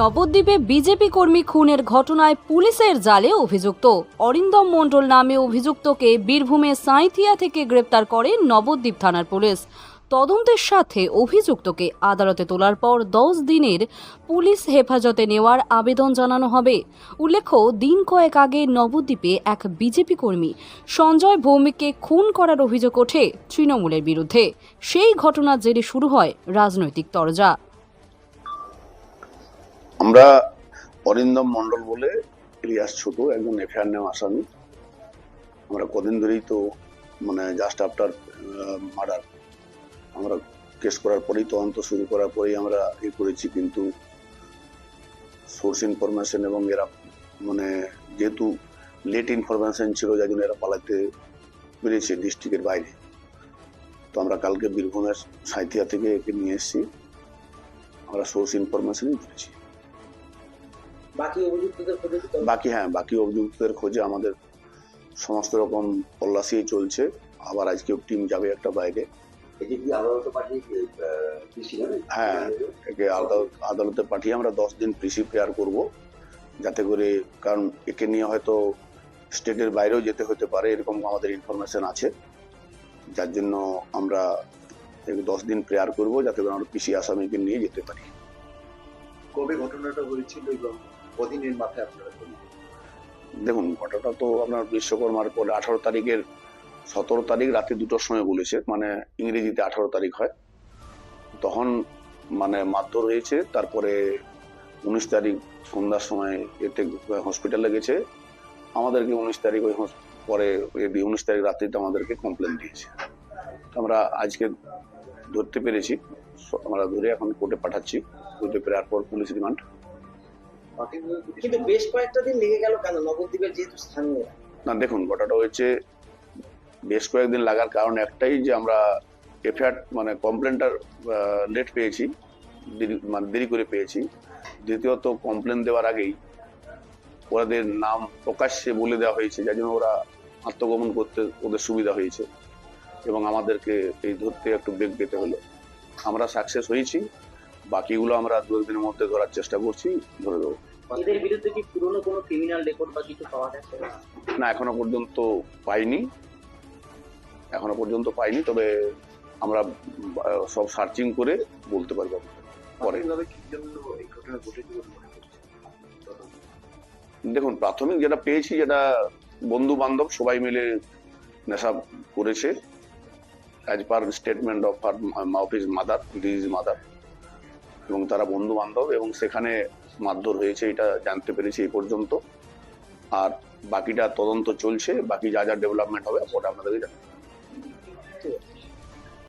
নবদ্বীপে বিজেপি কর্মী খুনের ঘটনায় পুলিশের জালে অভিযুক্ত। অরিন্দম মণ্ডল নামে অভিযুক্তকে বীরভূমের সাঁইথিয়া থেকে গ্রেপ্তার করে নবদ্বীপ থানার পুলিশ। তদন্তের সাথে অভিযুক্তকে আদালতে তোলার পর দশ দিনের পুলিশ হেফাজতে নেওয়ার আবেদন জানানো হবে। উল্লেখ্য, দিন কয়েক আগে নবদ্বীপে এক বিজেপি কর্মী সঞ্জয় ভৌমিককে খুন করার অভিযোগ ওঠে তৃণমূলের বিরুদ্ধে। সেই ঘটনার জেরে শুরু হয় রাজনৈতিক তরজা। আমরা অরিন্দম মন্ডল বলে ইলিয়াস ছোট, একজন এফআইআর নেওয়া আসামি। আমরা কদিন ধরেই তো মানে জাস্ট আফটার মার্ডার আমরা কেস করার পরেই, তদন্ত শুরু করার পরেই আমরা এ করেছি, কিন্তু সোর্স ইনফরমেশন এবং এরা মানে যেহেতু লেট ইনফরমেশন ছিল, যার জন্য এরা পালাতে পেরেছে ডিস্ট্রিক্টের বাইরে। তো আমরা কালকে বীরভূমের সাঁইথিয়া থেকে একে নিয়ে এসেছি। আমরা সোর্স ইনফরমেশনই পেয়েছি বাকি অভিযুক্তদের খোঁজে বাকি হ্যাঁ বাকি অভিযুক্তদের খোঁজে আমাদের সমস্ত রকম তল্লাশি চলছে। আবার আজকে টিম যাবে একটা বাইরে। হ্যাঁ একে আদালত আদালতে পাঠিয়ে আমরা দশ দিন পিসি প্রেয়ার করব। যাতে করে কারণ একে নিয়ে হয়তো স্টেটের বাইরেও যেতে হতে পারে এরকম আমাদের ইনফরমেশন আছে। যার জন্য আমরা দশ দিন প্রেয়ার করব যাতে করে আমরা পিসি আসামিকে নিয়ে যেতে পারি। কবে ঘটনাটা হয়েছিল এবং কদিনের মাথায় আপনারা? দেখুন ঘটনাটা তো আপনার বিশ্বকর্মার পরে আঠারো তারিখের, সতেরো তারিখ রাতে দুটোর সময় বলেছে মানে ইংরেজিতে আঠারো তারিখ হয়। তখন মানে মারধর হয়েছে, তারপরে উনিশ তারিখ সন্ধ্যার সময় এতে হসপিটালে গেছে। আমাদেরকে উনিশ তারিখ ওই পরে উনিশ তারিখ রাত্রিতে আমাদেরকে কমপ্লেন দিয়েছে। আমরা আজকে ধরতে পেরেছি আমরা ধরে এখন কোর্টে পাঠাচ্ছি কোর্টে ফেরার পর পুলিশ রিমান্ড কিন্তু বেশ কয়েকটা দিন লেগে গেল কেন? নবদ্বীপের যেহেতু স্থানীয় না, দেখুন, ঘটনাটা হয়েছে বেশ কয়েকদিন লাগার কারণ একটাই যে আমরা এফআইআর মানে কমপ্লেনটার লেট পেয়েছি মানে দেরি করে পেয়েছি। দ্বিতীয়ত, কমপ্লেন দেওয়ার আগেই ওদের নাম প্রকাশ্যে বলে দেওয়া হয়েছে, যার জন্য ওরা আত্মগোপন করতে ওদের সুবিধা হয়েছে এবং আমাদেরকে এই ধরতে একটু বেগ পেতে হলো। আমরা সাকসেস হয়েছি, বাকিগুলো আমরা দু একদিনের মধ্যে ধরার চেষ্টা করছি, ধরে দেবো এদের বিরুদ্ধে কি পুরনো কোনো ক্রিমিনাল রেকর্ড বা কিছু পাওয়া গেছে? না এখনও পর্যন্ত পাইনি। এখনও পর্যন্ত পাইনি তবে আমরা সব সার্চিং করে বলতে পারব পরে। দেখুন প্রাথমিক যেটা পেয়েছি যেটা বন্ধু বান্ধব সবাই মিলে নেশা করেছে। অ্যাজ পার স্টেটমেন্ট অফ আর মাউফিস মাদার ডিজ মাদার এবং তারা বন্ধু বান্ধব এবং সেখানে মারধর হয়েছে, এটা জানতে পেরেছি এই পর্যন্ত আর বাকিটা তদন্ত চলছে, বাকি যা যা ডেভেলপমেন্ট হবে ওটা আপনাদেরকে জানাব।